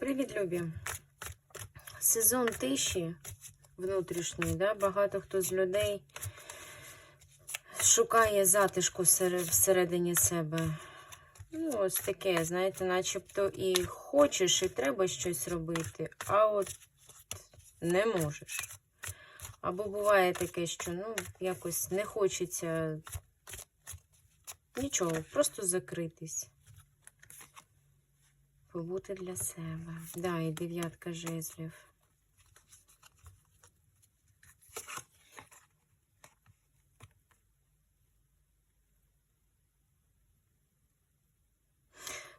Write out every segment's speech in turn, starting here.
Привіт, любі! Сезон тиші внутрішній, да? багато хто з людей шукає затишку всередині себе. Ну, ось таке, знаєте, начебто і хочеш, і треба щось робити, а от не можеш. Або буває таке, що ну, якось не хочеться нічого, просто закритись. Побути для себе. Да, і дев'ятка жезлів.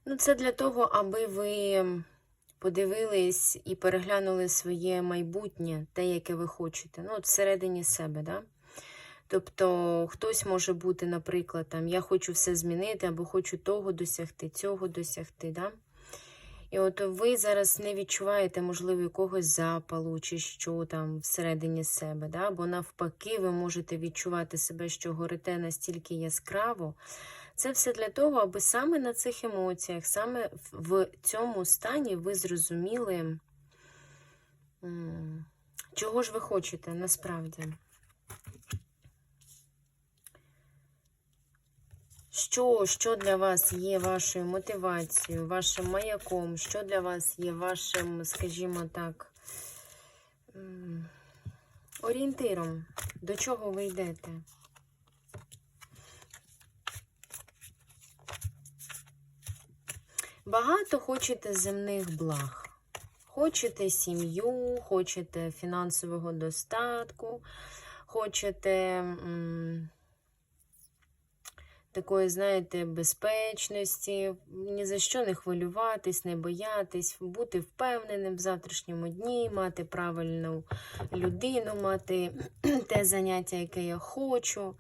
Ну, це для того, аби ви подивились і переглянули своє майбутнє, те, яке ви хочете. Ну, от всередині себе, да? Тобто хтось може бути, наприклад, там, я хочу все змінити, або хочу того досягти, цього досягти. Да? І от ви зараз не відчуваєте, можливо, якогось запалу чи що там всередині себе. Да? Бо навпаки, ви можете відчувати себе, що горите настільки яскраво. Це все для того, аби саме на цих емоціях, саме в цьому стані ви зрозуміли, чого ж ви хочете насправді. Що, що для вас є вашою мотивацією, вашим маяком, що для вас є вашим, скажімо так, орієнтиром, до чого ви йдете? Багато хочете земних благ. Хочете сім'ю, хочете фінансового достатку, хочете м, такої, знаєте, безпечності, ні за що не хвилюватись, не боятись, бути впевненим в завтрашньому дні, мати правильну людину, мати те заняття, яке я хочу.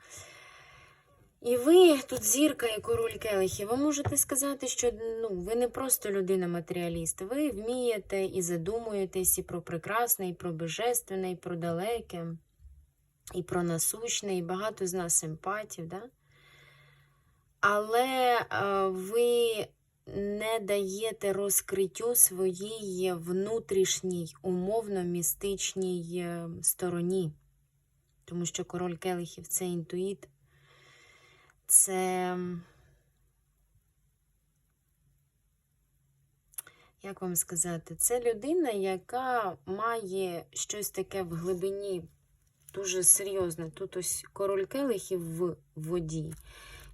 І ви тут зірка і король келихів. Ви можете сказати, що ну, ви не просто людина-матеріаліст. Ви вмієте і задумуєтесь і про прекрасне, і про божественне, і про далеке, і про насущне, і багато з нас емпатів. Да? Але е, ви не даєте розкриттю своїй внутрішній, умовно-містичній е, стороні. Тому що король келихів це інтуїт це, як вам сказати, це людина, яка має щось таке в глибині дуже серйозне. Тут ось король келихів в воді.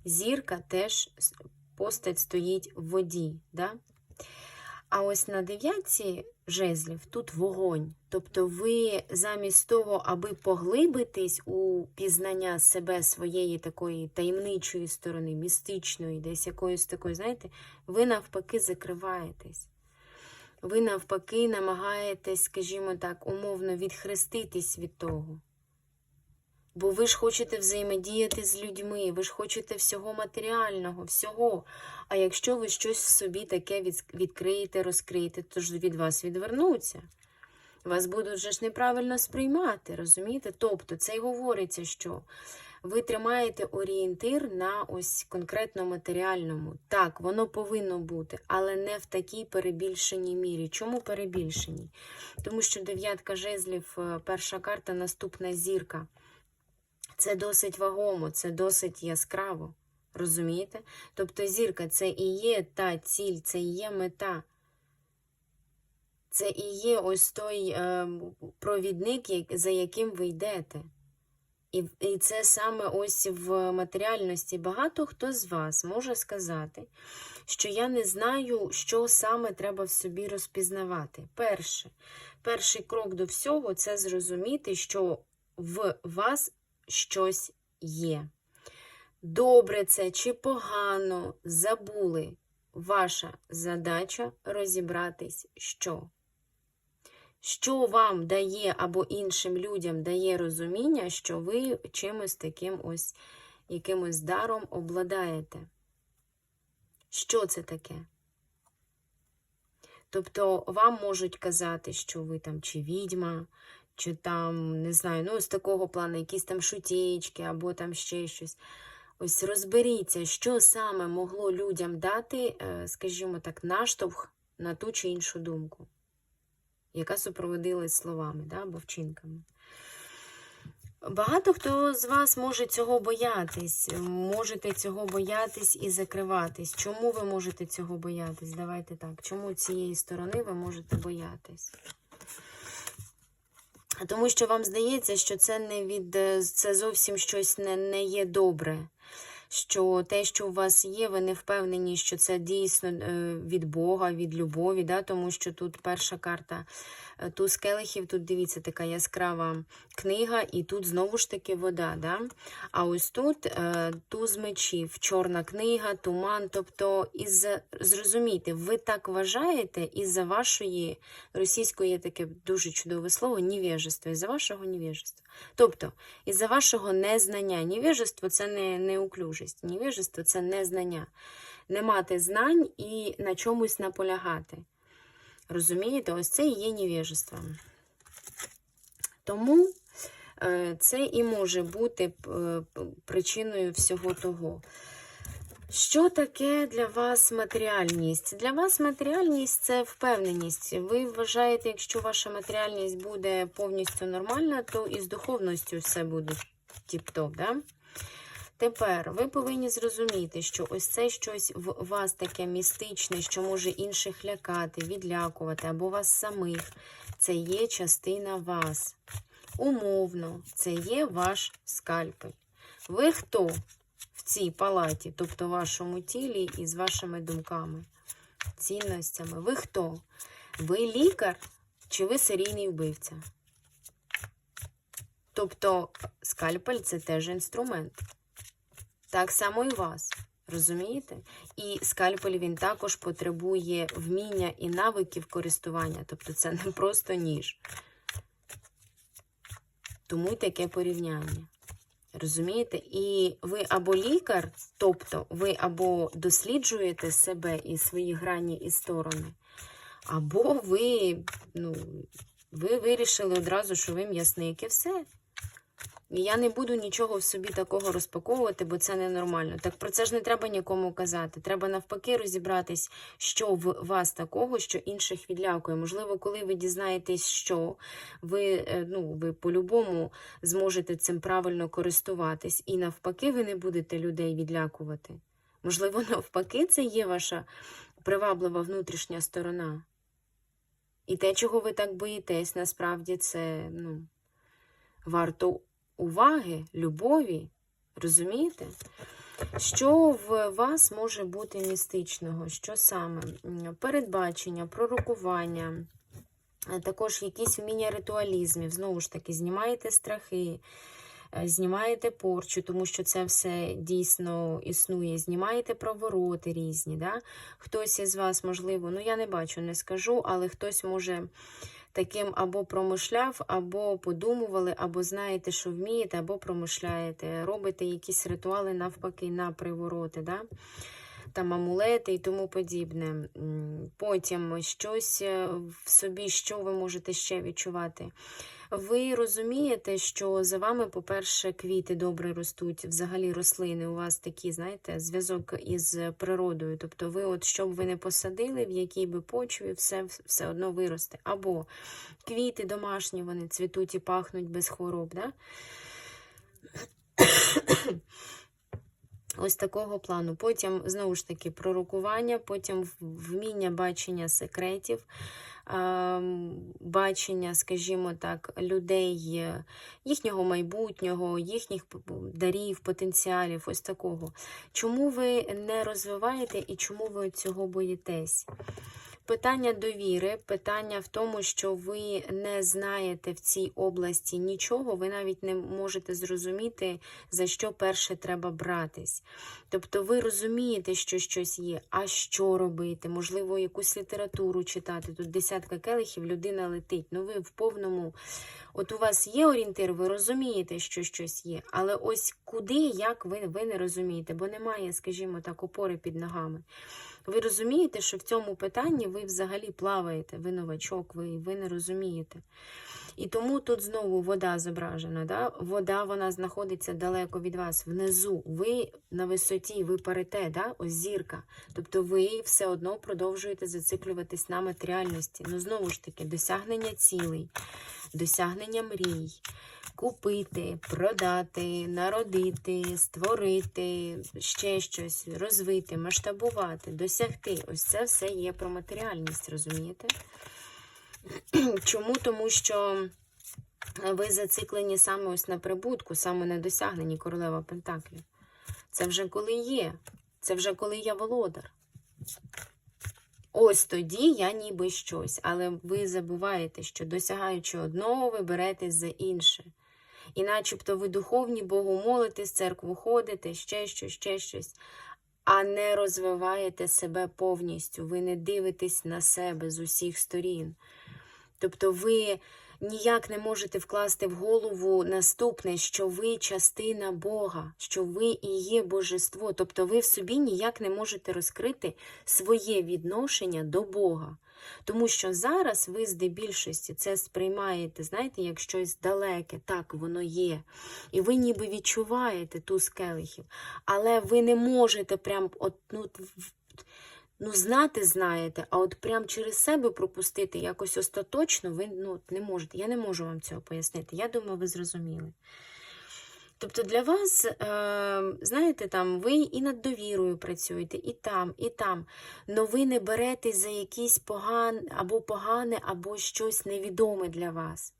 Зірка теж постать стоїть в воді. Да? А ось на дев'ятці жезлів тут вогонь. Тобто ви замість того, аби поглибитись у пізнання себе своєї такої таємничої сторони, містичної, десь якоїсь такої, знаєте, ви навпаки закриваєтесь. Ви навпаки намагаєтесь, скажімо так, умовно відхреститись від того. Бо ви ж хочете взаємодіяти з людьми, ви ж хочете всього матеріального, всього. А якщо ви щось собі таке відкриєте, розкриєте, то ж від вас відвернуться. Вас будуть вже ж неправильно сприймати, розумієте? Тобто це й говориться, що ви тримаєте орієнтир на ось конкретно матеріальному. Так, воно повинно бути, але не в такій перебільшеній мірі. Чому перебільшеній? Тому що дев'ятка жезлів, перша карта, наступна зірка. Це досить вагомо, це досить яскраво. Розумієте? Тобто зірка це і є та ціль, це і є мета. Це і є ось той е, провідник, за яким ви йдете. І, і це саме ось в матеріальності. Багато хто з вас може сказати, що я не знаю, що саме треба в собі розпізнавати. Перше, перший крок до всього це зрозуміти, що в вас щось є. Добре це чи погано забули. Ваша задача розібратись, що. Що вам дає або іншим людям дає розуміння, що ви чимось таким ось якимось даром обладаєте? Що це таке? Тобто вам можуть казати, що ви там чи відьма, чи там, не знаю, ну, з такого плану, якісь там шутєчки, або там ще щось. Ось розберіться, що саме могло людям дати, скажімо так, наштовх на ту чи іншу думку, яка супроводилась словами да, або вчинками. Багато хто з вас може цього боятись, можете цього боятись і закриватись. Чому ви можете цього боятись? Давайте так. Чому цієї сторони ви можете боятись? Тому що вам здається, що це не від е, це зовсім щось не, не є добре. Що те, що у вас є, ви не впевнені, що це дійсно е, від Бога, від любові, да? тому що тут перша карта е, туз келихів, тут дивіться, така яскрава книга, і тут знову ж таки вода. Да? А ось тут е, туз мечів, чорна книга, туман. Тобто, із зрозумійте, ви так вважаєте із-за вашої російської є таке дуже чудове слово невежество, із-за вашого невежества. Тобто, із-за вашого незнання. Невежество це не неуклюжість, невежество це незнання. Не мати знань і на чомусь наполягати. Розумієте, ось це і є невежество. Тому е, це і може бути е, причиною всього того. Що таке для вас матеріальність? Для вас матеріальність це впевненість. Ви вважаєте, якщо ваша матеріальність буде повністю нормальна, то і з духовністю все буде тіп-топ. Да? Тепер ви повинні зрозуміти, що ось це щось в вас таке містичне, що може інших лякати, відлякувати або вас самих. Це є частина вас. Умовно, це є ваш скальпель. Ви хто в цій палаті, тобто в вашому тілі і з вашими думками, цінностями? Ви хто? Ви лікар чи ви серійний вбивця? Тобто скальпель це теж інструмент. Так само і вас. Розумієте? І скальпель він також потребує вміння і навиків користування. Тобто це не просто ніж. Тому й таке порівняння. Розумієте? І ви або лікар, тобто ви або досліджуєте себе і свої грані і сторони, або ви, ну, ви вирішили одразу, що ви м'ясник і все. Я не буду нічого в собі такого розпаковувати, бо це ненормально. Так про це ж не треба нікому казати. Треба навпаки розібратись, що в вас такого, що інших відлякує. Можливо, коли ви дізнаєтесь, що ви, е, ну, ви по-любому зможете цим правильно користуватись, і навпаки, ви не будете людей відлякувати. Можливо, навпаки, це є ваша приваблива внутрішня сторона. І те, чого ви так боїтесь, насправді це ну, варто уваги, любові. Розумієте? Що в вас може бути містичного? Що саме? Передбачення, пророкування, також якісь вміння ритуалізмів. Знову ж таки, знімаєте страхи, е, знімаєте порчу, тому що це все дійсно існує. Знімаєте провороти різні. Да? Хтось із вас, можливо, ну я не бачу, не скажу, але хтось може таким або промишляв, або подумували, або знаєте, що вмієте, або промишляєте. Робите якісь ритуали навпаки на привороти. Да? Там амулети і тому подібне. Потім щось е, в собі, що ви можете ще відчувати. Ви розумієте, що за вами, по-перше, квіти добре ростуть, взагалі рослини. У вас такі, знаєте, зв'язок із природою. Тобто, ви, от що б ви не посадили, в якій би почві, все, все одно виросте. Або квіти домашні, вони цвітуть і пахнуть без хвороб. Да? Ось такого плану. Потім, знову ж таки, пророкування, потім вміння бачення секретів, ем, бачення, скажімо так, людей, їхнього майбутнього, їхніх дарів, потенціалів, ось такого. Чому ви не розвиваєте і чому ви цього боїтесь? Питання довіри, питання в тому, що ви не знаєте в цій області нічого, ви навіть не можете зрозуміти, за що перше треба братись. Тобто ви розумієте, що щось є, а що робити? Можливо, якусь літературу читати. Тут десятка келихів, людина летить. Ну ви в повному. От у вас є орієнтир, ви розумієте, що щось є, але ось куди, як ви, ви не розумієте, бо немає, скажімо так, опори під ногами. Ви розумієте, що в цьому питанні ви взагалі плаваєте, ви новачок, ви, ви не розумієте. І тому тут знову вода зображена. Да? Вода вона знаходиться далеко від вас, внизу. Ви на висоті, ви парите, да? ось зірка. Тобто ви все одно продовжуєте зациклюватись на матеріальності. Ну, знову ж таки, досягнення цілей, досягнення мрій, купити, продати, народити, створити, ще щось, розвити, масштабувати, досягти. Ось це все є про матеріальність, розумієте? Чому? Тому що ви зациклені саме ось на прибутку, саме на досягненні королева Пентаклів. Це вже коли є. Це вже коли я володар. Ось тоді я ніби щось. Але ви забуваєте, що досягаючи одного, ви беретесь за інше. І начебто ви духовні Богу молитесь, церкву ходите, ще щось, ще щось. А не розвиваєте себе повністю. Ви не дивитесь на себе з усіх сторін. Тобто ви ніяк не можете вкласти в голову наступне, що ви частина Бога, що ви і є божество. Тобто ви в собі ніяк не можете розкрити своє відношення до Бога. Тому що зараз ви здебільшості це сприймаєте, знаєте, як щось далеке, так воно є. І ви ніби відчуваєте ту келихів, але ви не можете прям от, ну, Ну, знати знаєте, а от прям через себе пропустити якось остаточно ви ну, не можете. Я не можу вам цього пояснити. Я думаю, ви зрозуміли. Тобто для вас, е, знаєте, там ви і над довірою працюєте, і там, і там. Но ви не беретесь за якісь поган, або погане, або щось невідоме для вас.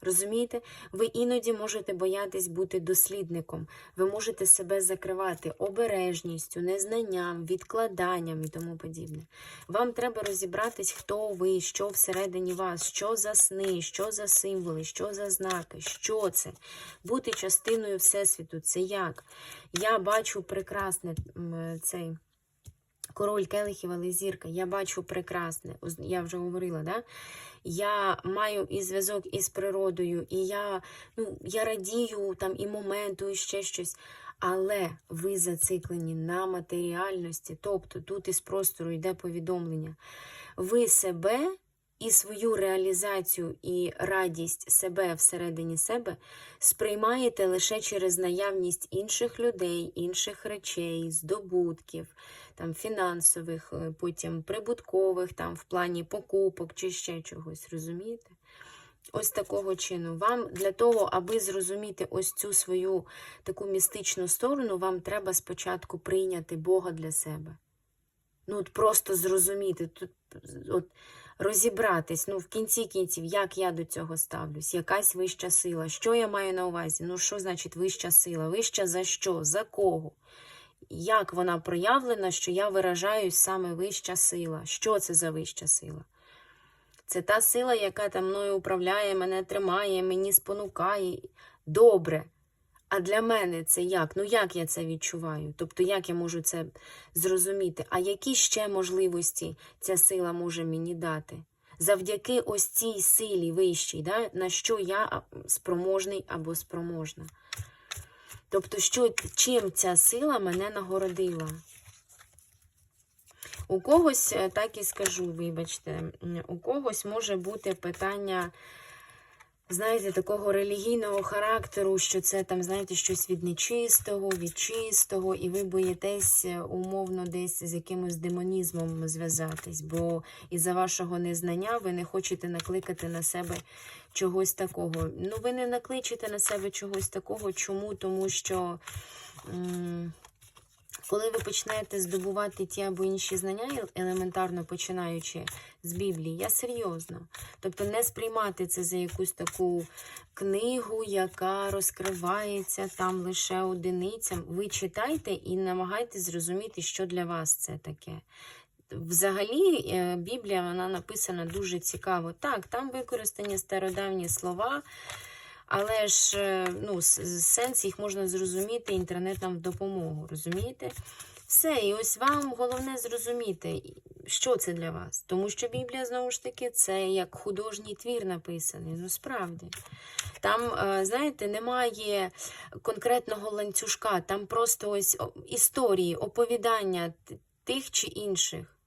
Розумієте? Ви іноді можете боятись бути дослідником, ви можете себе закривати обережністю, незнанням, відкладанням і тому подібне. Вам треба розібратись, хто ви, що всередині вас, що за сни, що за символи, що за знаки, що це. Бути частиною Всесвіту, це як? Я бачу прекрасне цей. Король келихів, але зірка, я бачу прекрасне, я вже говорила, да? я маю і зв'язок із природою, і я, ну, я радію там і моменту, і ще щось. Але ви зациклені на матеріальності, тобто тут із простору йде повідомлення. Ви себе і свою реалізацію і радість себе всередині себе сприймаєте лише через наявність інших людей, інших речей, здобутків, там фінансових, е, потім прибуткових, там в плані покупок чи ще чогось, розумієте? Ось такого чину. Вам для того, аби зрозуміти ось цю свою таку містичну сторону, вам треба спочатку прийняти Бога для себе. Ну, от просто зрозуміти, тут от, розібратись, ну, в кінці кінців, як я до цього ставлюсь, якась вища сила. Що я маю на увазі? Ну, що значить вища сила? Вища за що? За кого? Як вона проявлена, що я виражаюсь саме вища сила? Що це за вища сила? Це та сила, яка там мною управляє, мене тримає, мені спонукає. Добре. А для мене це як? Ну як я це відчуваю? Тобто, як я можу це зрозуміти? А які ще можливості ця сила може мені дати? Завдяки ось цій силі вищій, да? на що я спроможний або спроможна? Тобто, що, чим ця сила мене нагородила? У когось, е, так і скажу, вибачте, у когось може бути питання, знаєте, такого релігійного характеру, що це там, знаєте, щось від нечистого, від чистого, і ви боїтесь е, умовно десь з якимось демонізмом зв'язатись, бо із-за вашого незнання ви не хочете накликати на себе чогось такого. Ну, ви не накличете на себе чогось такого. Чому? Тому що. Коли ви почнете здобувати ті або інші знання, елементарно починаючи з Біблії, я серйозно. Тобто не сприймати це за якусь таку книгу, яка розкривається там лише одиницям. Ви читайте і намагайтесь зрозуміти, що для вас це таке. Взагалі, е, Біблія вона написана дуже цікаво. Так, там використані стародавні слова. Але ж е, ну, сенс їх можна зрозуміти інтернетом в допомогу, розумієте? Все, і ось вам головне зрозуміти, що це для вас. Тому що Біблія, знову ж таки, це як художній твір написаний. Ну, справді. Там, е, знаєте, немає конкретного ланцюжка, там просто ось історії, оповідання. тих чи інших.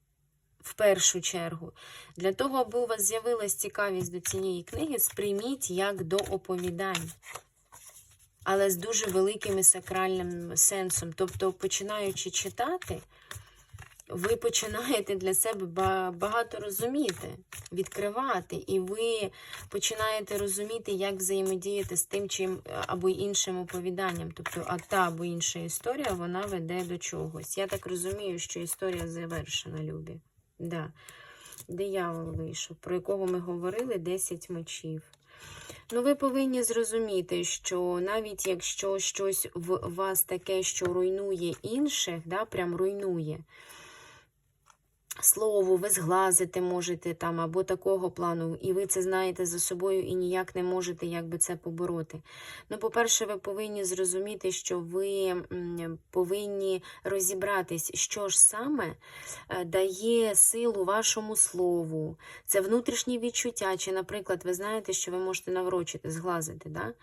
В першу чергу, для того, аби у вас з'явилась цікавість до цієї книги, сприйміть як до оповідань, але з дуже великим і сакральним сенсом. Тобто, починаючи читати, ви починаєте для себе багато розуміти, відкривати, і ви починаєте розуміти, як взаємодіяти з тим чим або іншим оповіданням. Тобто, а та або інша історія, вона веде до чогось. Я так розумію, що історія завершена, Любі. Да. Диявол вийшов, про якого ми говорили 10 мечів. Ну, ви повинні зрозуміти, що навіть якщо щось в вас таке, що руйнує інших, да, прям руйнує, слово, ви зглазити можете там, або такого плану, і ви це знаєте за собою і ніяк не можете якби це побороти. Ну, по-перше, ви повинні зрозуміти, що ви повинні розібратись, що ж саме е, дає силу вашому слову. Це внутрішні відчуття, чи, наприклад, ви знаєте, що ви можете наврочити, зглазити, да?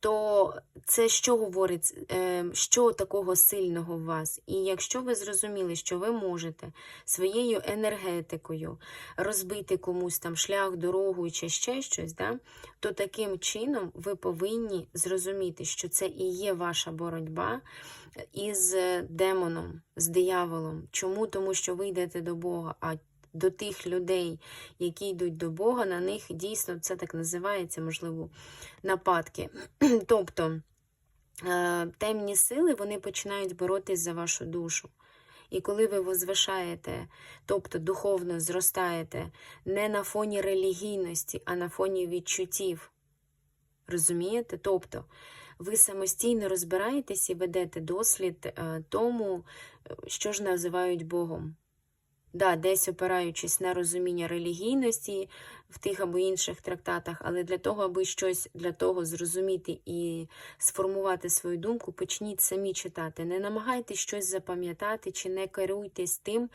То це що говорить, е, що такого сильного в вас? І якщо ви зрозуміли, що ви можете своєю енергетикою розбити комусь там шлях, дорогу чи ще щось, да, то таким чином ви повинні зрозуміти, що це і є ваша боротьба із демоном, з дияволом. Чому? Тому що ви йдете до Бога. а до тих людей, які йдуть до Бога, на них дійсно це так називається, можливо, нападки. Тобто е, темні сили вони починають боротись за вашу душу. І коли ви возвишаєте, тобто духовно зростаєте не на фоні релігійності, а на фоні відчуттів, розумієте? Тобто ви самостійно розбираєтесь і ведете дослід е, тому, що ж називають Богом. Да, десь опираючись на розуміння релігійності в тих або інших трактатах, але для того, аби щось для того зрозуміти і сформувати свою думку, почніть самі читати. Не намагайтесь щось запам'ятати чи не керуйтесь тим,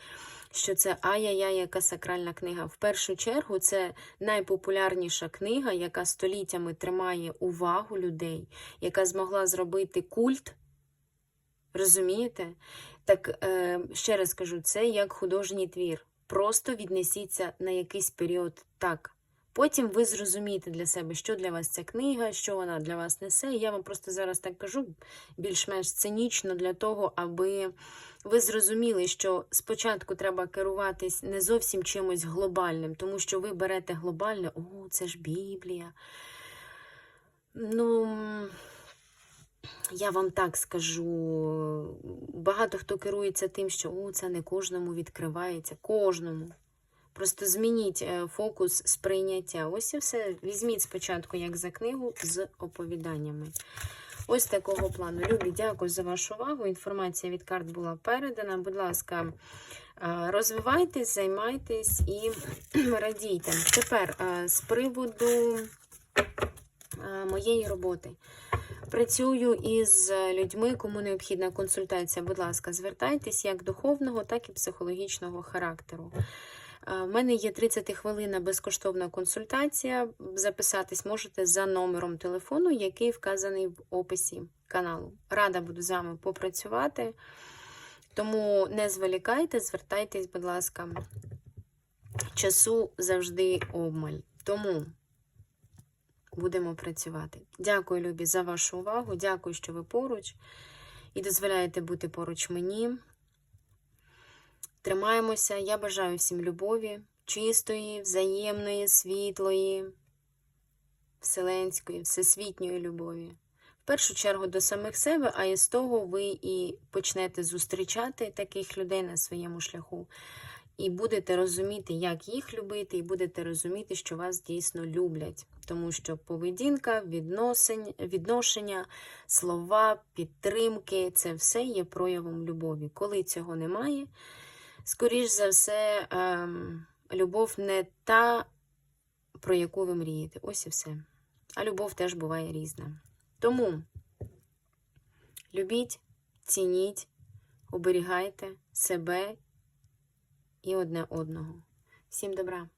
що це ай-яй-яй, яка сакральна книга. В першу чергу це найпопулярніша книга, яка століттями тримає увагу людей, яка змогла зробити культ. Розумієте? Так, е, ще раз кажу, це як художній твір. Просто віднесіться на якийсь період так. Потім ви зрозумієте для себе, що для вас ця книга, що вона для вас несе. Я вам просто зараз так кажу більш-менш цинічно для того, аби ви зрозуміли, що спочатку треба керуватись не зовсім чимось глобальним, тому що ви берете глобальне, о, це ж Біблія. Ну. Я вам так скажу, багато хто керується тим, що о, це не кожному відкривається, кожному. Просто змініть е, фокус сприйняття. Ось і все. Візьміть спочатку, як за книгу, з оповіданнями. Ось такого плану. Любі, дякую за вашу увагу. Інформація від карт була передана. Будь ласка, е, розвивайтесь, займайтесь і радійте. Тепер е, з приводу моєї роботи. Працюю із людьми, кому необхідна консультація. Будь ласка, звертайтесь як духовного, так і психологічного характеру. У мене є 30 хвилин безкоштовна консультація. Записатись можете за номером телефону, який вказаний в описі каналу. Рада буду з вами попрацювати. Тому не зволікайте, звертайтесь, будь ласка, часу завжди обмаль. Тому будемо працювати. Дякую, Любі, за вашу увагу. Дякую, що ви поруч і дозволяєте бути поруч мені. Тримаємося. Я бажаю всім любові, чистої, взаємної, світлої, вселенської, всесвітньої любові. В першу чергу до самих себе, а із того ви і почнете зустрічати таких людей на своєму шляху. І будете розуміти, як їх любити, і будете розуміти, що вас дійсно люблять. Тому що поведінка, відношення, слова, підтримки це все є проявом любові. Коли цього немає, скоріш за все, ем, любов не та, про яку ви мрієте. Ось і все. А любов теж буває різна. Тому любіть, цініть, оберігайте себе і одне одного. Всім добра!